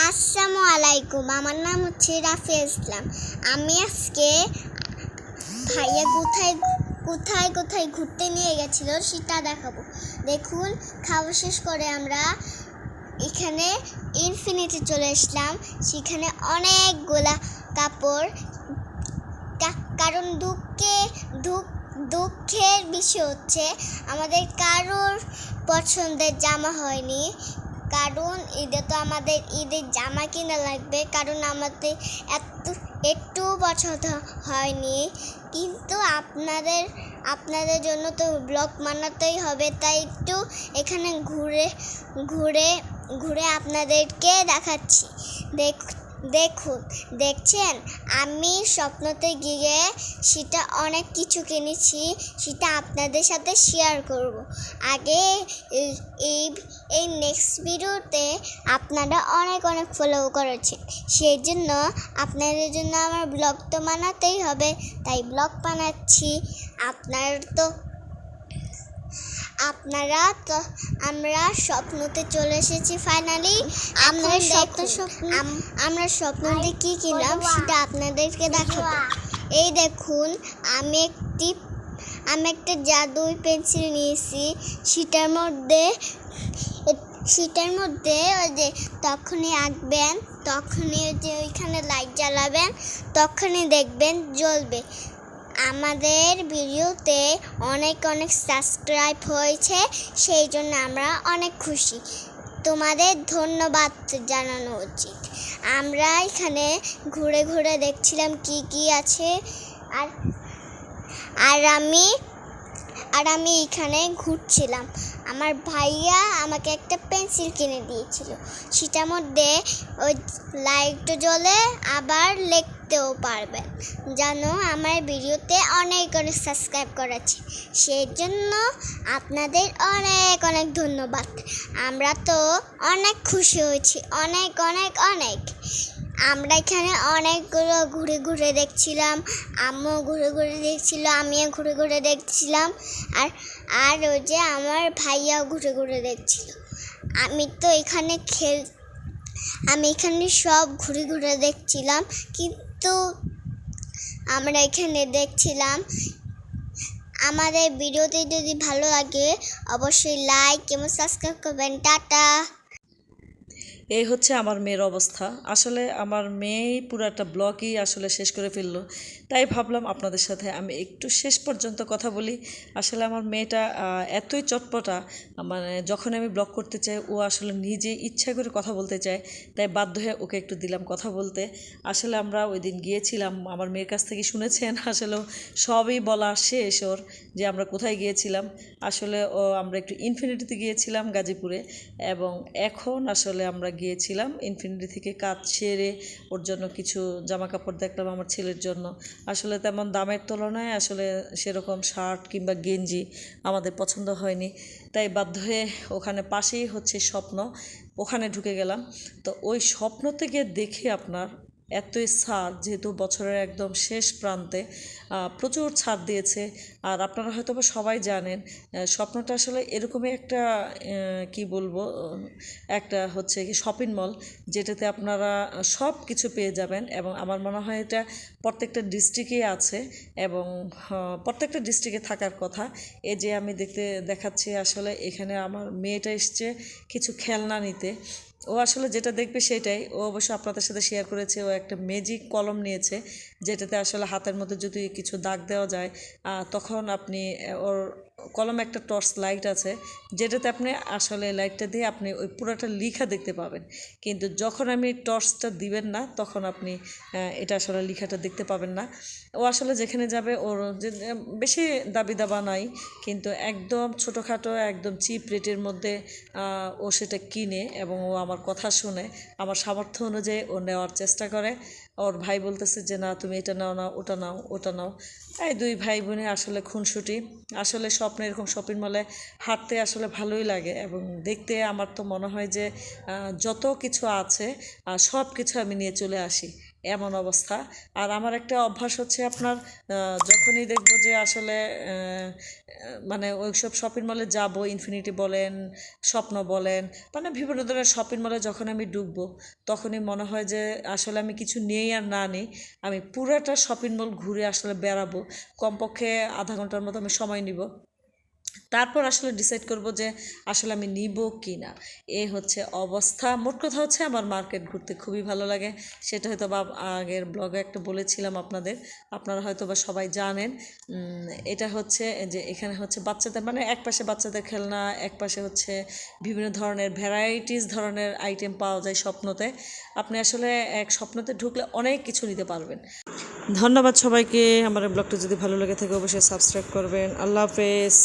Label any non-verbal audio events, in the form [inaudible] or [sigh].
আসসালামু আলাইকুম, আমার নাম হচ্ছে রাফি ইসলাম। আমি আজকে ভাইয়া কোথায় কোথায় কোথায় ঘুরতে নিয়ে গেছিল সেটা দেখাবো। দেখুন, খাওয়া শেষ করে আমরা এখানে ইনফিনিটি চলে আসলাম। সেখানে অনেকগুলা কাপড়। কারণ দুঃখে দুঃখ দুঃখের বিষয় হচ্ছে, আমাদের কারোর পছন্দের জামা হয়নি। কারণ ঈদে তো আমাদের ঈদের জামা কিনা লাগবে, কারণ আমাদের এত একটু পছন্দ হয়নি। কিন্তু আপনাদের আপনাদের জন্য তো ব্লগ বানাতেই হবে, তাই একটু এখানে ঘুরে ঘুরে ঘুরে আপনাদেরকে দেখাচ্ছি। দেখ, দেখুন, দেখছেন? আমি স্বপ্নতে গিয়ে সেটা অনেক কিছু কিনেছি, সেটা আপনাদের সাথে শেয়ার করব। আগে এই- এই নেক্সট ভিডিওতে আপনারা অনেক অনেক ফলো করেছেন। সেই জন্য আপনাদের জন্য আমার ব্লগ তো বানাতেই হবে তাই ব্লগ বানাচ্ছি। আপনার তো আপনারা তো আমরা স্বপ্নতে চলে এসেছি ফাইনালি আমরা স্বপ্ন স্বপ্ন আমরা স্বপ্নতে কী কিনলাম সেটা আপনাদেরকে দেখাবো। এই দেখুন আমি একটি আমি একটা জাদুই পেন্সিল নিয়েছি। সেটার মধ্যে সেটার মধ্যে ওই যে তখনই আঁকবেন, তখনই যে ওইখানে লাইট জ্বালাবেন, তখনই দেখবেন জ্বলবে। আমাদের ভিডিওতে অনেক অনেক সাবস্ক্রাইব হয়েছে, সেই জন্য আমরা অনেক খুশি। তোমাদের ধন্যবাদ জানানো উচিত। আমরা এখানে ঘুরে ঘুরে দেখছিলাম কি কি আছে। আর আর আমি আর আমি এখানে ঘুরছিলাম। আমার ভাইয়া আমাকে একটা পেন্সিল কিনে দিয়েছিল। সেটার মধ্যে ওই লাইটও জ্বলে আবার লিখতেও পারবেন জানো, আমার ভিডিওতে অনেক অনেক সাবস্ক্রাইব করেছে। সেই জন্য আপনাদের অনেক অনেক ধন্যবাদ। আমরা তো অনেক খুশি হয়েছি। অনেক অনেক অনেক। আমরা এখানে অনেকগুলো ঘুরে ঘুরে দেখছিলাম আম্মু ঘুরে ঘুরে দেখছিল, আমিও ঘুরে ঘুরে দেখছিলাম, আর আর ওই যে আমার ভাইয়াও ঘুরে ঘুরে দেখছিল। আমি তো এখানে খেল, আমি এখানে সব ঘুরে ঘুরে দেখছিলাম, কিন্তু আমরা এখানে দেখছিলাম, আমাদের ভিডিওতে যদি ভালো লাগে, অবশ্যই লাইক এবং সাবস্ক্রাইব করবেন। টাটা! এই হচ্ছে আমার মেয়ের অবস্থা। আসলে আমার মেয়েই পুরো একটা ব্লগই আসলে শেষ করে ফেলল। তাই ভাবলাম আপনাদের সাথে আমি একটু শেষ পর্যন্ত কথা বলি। আসলে আমার মেয়েটা এতই চটপটা মানে যখন আমি ব্লগ করতে চাই, ও আসলে নিজে ইচ্ছা করে কথা বলতে চায়, তাই বাধ্য হয়ে ওকে একটু দিলাম কথা বলতে। আসলে আমরা ওই দিন গিয়েছিলাম, আমার মেয়ের কাছ থেকে শুনেছেন, [laughs] আসলে সবই বলা শেষ ওর যে আমরা কোথায় গিয়েছিলাম। আসলে ও আমরা একটু ইনফিনিটিতে গিয়েছিলাম গাজীপুরে এবং এখন আসলে আমরা গিয়েছিলাম ইনফিনিটি থেকে কাজ সেরে ওর জন্য কিছু জামা কাপড় দেখলাম আমার ছেলের জন্য। আসলে তেমন দামের তুলনায় আসলে সেরকম শার্ট কিংবা গেঞ্জি আমাদের পছন্দ হয়নি। তাই বাধ্য হয়ে ওখানে পাশেই হচ্ছে স্বপ্ন, ওখানে ঢুকে গেলাম। তো ওই স্বপ্ন থেকে দেখে আপনার এতই ছাড় যেহেতু বছরের একদম শেষ প্রান্তে প্রচুর ছাড় দিয়েছে। আর আপনারা হয়তো সবাই জানেন স্বপ্নটা আসলে এরকমই একটা কি বলব, একটা হচ্ছে কি শপিং মল যেটাতে আপনারা সব কিছু পেয়ে যাবেন এবং আমার মনে হয় এটা প্রত্যেকটা ডিস্ট্রিক্টেই আছে এবং প্রত্যেকটা ডিস্ট্রিক্টে থাকার কথা। এই যে আমি দেখতে দেখাচ্ছি আসলে এখানে আমার মেয়েটা এসছে কিছু খেলনা নিতে। ও আসলে যেটা দেখবে সেটাই। ও অবশ্য আপনাদের সাথে শেয়ার করেছে, ও একটা ম্যাজিক কলম নিয়েছে, যেটাতে আসলে হাতের মধ্যে যদি কিছু দাগ দেওয়া যায় তখন আপনি ওর কলমে একটা টর্চ লাইট আছে, যেটাতে আপনি আসলে লাইটটা দিয়ে আপনি ওই পুরোটা লিখা দেখতে পাবেন। কিন্তু যখন আমি টর্চটা দিবেন না, তখন আপনি এটা আসলে লিখাটা দেখতে পাবেন না। ও আসলে যেখানে যাবে, ওর যে, বেশি দাবি দাবা নাই, কিন্তু একদম ছোটোখাটো, একদম চিপ রেটের মধ্যে ও সেটা কিনে এবং ও আমার কথা শুনে, আমার সামর্থ্য অনুযায়ী ও নেওয়ার চেষ্টা করে। ওর ভাই বলতেছে যে, না, তুমি এটা নাও না ওটা নাও ওটা নাও। এই দুই ভাই বোনে আসলে খুনসুটি। আসলে স্বপ্নে এরকম শপিং মলে হাঁটতে আসলে ভালোই লাগে এবং দেখতে আমার তো মনে হয় যে যত কিছু আছে সব কিছু আমি নিয়ে চলে আসি। এমন অবস্থা। আর আমার একটা অভ্যাস হচ্ছে আপনার যখনই দেখব যে আসলে মানে ওইসব শপিং মলে যাব ইনফিনিটি বলেন, স্বপ্ন বলেন মানে বিভিন্ন ধরনের শপিং মলে যখন আমি ঢুকবো, তখনই মনে হয় যে আসলে আমি কিছু নেই আর না নেই। আমি পুরাটা শপিং মল ঘুরে আসলে বেড়াবো। কমপক্ষে আধা ঘণ্টার মতো আমি সময় নিব। তারপর আসলে ডিসাইড করব যে আসলে আমি নিব কি না এ হচ্ছে অবস্থা। মোট কথা হচ্ছে আমার মার্কেট ঘুরতে খুবই ভালো লাগে। সেটা হয়তো বা আগের ব্লগে একটা বলেছিলাম আপনাদের। আপনারা হয়তো বা সবাই জানেন। এটা হচ্ছে যে এখানে হচ্ছে বাচ্চাদের মানে এক পাশে বাচ্চাদের খেলনা, এক পাশে হচ্ছে বিভিন্ন ধরনের ভ্যারাইটিস ধরনের আইটেম পাওয়া যায় স্বপ্নতে। আপনি আসলে এক স্বপ্নতে ঢুকলে অনেক কিছু নিতে পারবেন। ধন্যবাদ সবাইকে। আমার ব্লগটা যদি ভালো লেগে থাকে অবশ্যই সাবস্ক্রাইব করবেন। আল্লাহ হাফেজ।